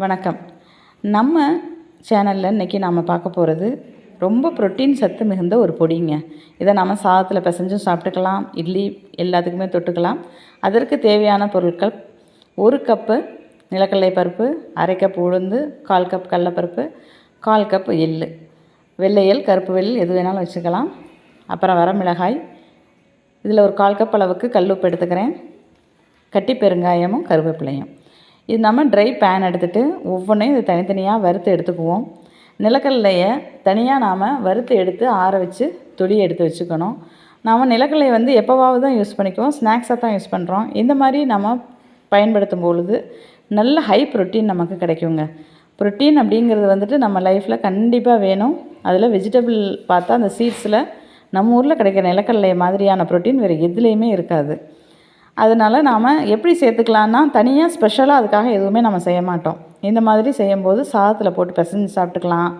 வணக்கம். நம்ம சேனலில் இன்றைக்கி நாம் பார்க்க போகிறது ரொம்ப புரோட்டீன் சத்து மிகுந்த ஒரு பொடிங்க. இதை நம்ம சாதத்தில் பிசைஞ்சும் சாப்பிட்டுக்கலாம். இட்லி எல்லாத்துக்குமே தொட்டுக்கலாம். அதற்கு தேவையான பொருட்கள் ஒரு கப்பு நிலக்கடலை பருப்பு அரை கப் உளுந்து கால் கப் கடலப்பருப்பு கால் கப் எள் வெள்ளை கருப்பு வெள்ளை எது வேணாலும் வச்சுக்கலாம். அப்புறம் வரமிளகாய் இதில் ஒரு கால் கப் அளவுக்கு கல் உப்பு எடுத்துக்கிறேன். கட்டி பெருங்காயமும் கருவேப்பிலையும். இது நம்ம ட்ரை பேன் எடுத்துகிட்டு ஒவ்வொன்றையும் இது தனித்தனியாக வறுத்து எடுத்துக்குவோம். நிலக்கடலையை தனியாக நாம் வறுத்து எடுத்து ஆற வச்சு தொலியை எடுத்து வச்சுக்கணும். நாம் நிலக்கடலையை வந்து எப்போவாவது தான் யூஸ் பண்ணிக்குவோம். ஸ்நாக்ஸாக தான் யூஸ் பண்ணுறோம் இந்த மாதிரி நம்ம பயன்படுத்தும் பொழுது நல்ல ஹை ப்ரோட்டீன் நமக்கு கிடைக்குங்க. ப்ரோட்டீன் அப்படிங்கிறது வந்துட்டு நம்ம லைஃப்பில் கண்டிப்பாக வேணும். அதில் வெஜிடபிள் பார்த்தா அந்த சீட்ஸில் நம்ம ஊரில் கிடைக்கிற நிலக்கடலை மாதிரியான ப்ரோட்டீன் வேறு எதுலேயுமே இருக்காது. அதனால் நாம் எப்படி சேர்த்துக்கலான்னா தனியாக ஸ்பெஷலாக அதுக்காக எதுவுமே நம்ம செய்ய மாட்டோம். இந்த மாதிரி செய்யும்போது சாதத்தில் போட்டு பிசைஞ்சு சாப்பிட்டுக்கலாம்.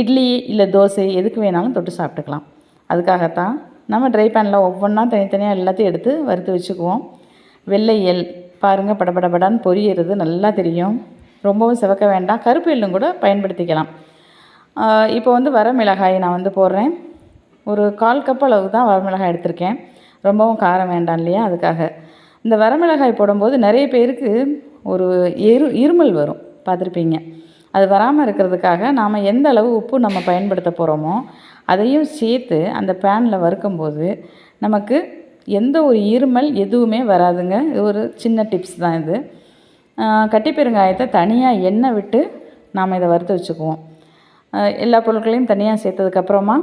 இட்லி இல்லை தோசை எதுக்கு வேணாலும் தொட்டு சாப்பிட்டுக்கலாம். அதுக்காகத்தான் நம்ம ட்ரை பேனில் ஒவ்வொன்றா தனித்தனியாக எல்லாத்தையும் எடுத்து வறுத்து வச்சுக்குவோம். வெள்ளை எல் பாருங்கள் படபடபடான்னு பொரியிறது நல்லா தெரியும். ரொம்பவும் சிவக்க வேண்டாம். கருப்பு எள்ளும் கூட பயன்படுத்திக்கலாம். இப்போ வந்து வரமிளகாய் நான் வந்து போடுறேன். ஒரு கால் கப் அளவு தான் வரமிளகாய் எடுத்திருக்கேன். ரொம்பவும் காரம் வேண்டாம் இல்லையா? அதுக்காக. இந்த வரமிளகாய் போடும்போது நிறைய பேருக்கு ஒரு இரு இருமல் வரும் பார்த்துருப்பீங்க. அது வராமல் இருக்கிறதுக்காக நாம் எந்த அளவு உப்பு நம்ம பயன்படுத்த போகிறோமோ அதையும் சேர்த்து அந்த பேனில் வறுக்கும்போது நமக்கு எந்த ஒரு இருமல் எதுவுமே வராதுங்க. இது ஒரு சின்ன டிப்ஸ் தான் இது. கட்டி பெருங்காயத்தை தனியாக எண்ணெய் விட்டு நாம் இதை வறுத்து வச்சுக்குவோம். எல்லா பொருட்களையும் தனியாக சேர்த்ததுக்கப்புறமா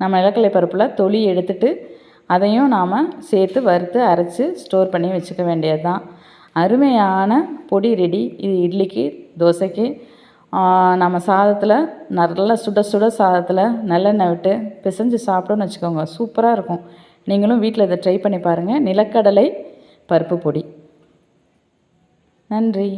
நம்ம இலக்கலை பருப்பில் தொலி எடுத்துட்டு அதையும் நாம் சேர்த்து வறுத்து அரைச்சி ஸ்டோர் பண்ணி வச்சுக்க வேண்டியது தான் அருமையான பொடி ரெடி இது இட்லிக்கு தோசைக்கு. நம்ம சாதத்தில் நல்லா சுட சுட சாதத்தில் நல்லெண்ணெய் விட்டு பிசைஞ்சு சாப்பிட்டோன்னு வச்சுக்கோங்க. சூப்பராக இருக்கும். நீங்களும் வீட்டில் இதை ட்ரை பண்ணி பாருங்கள் நிலக்கடலை பருப்பு பொடி. நன்றி.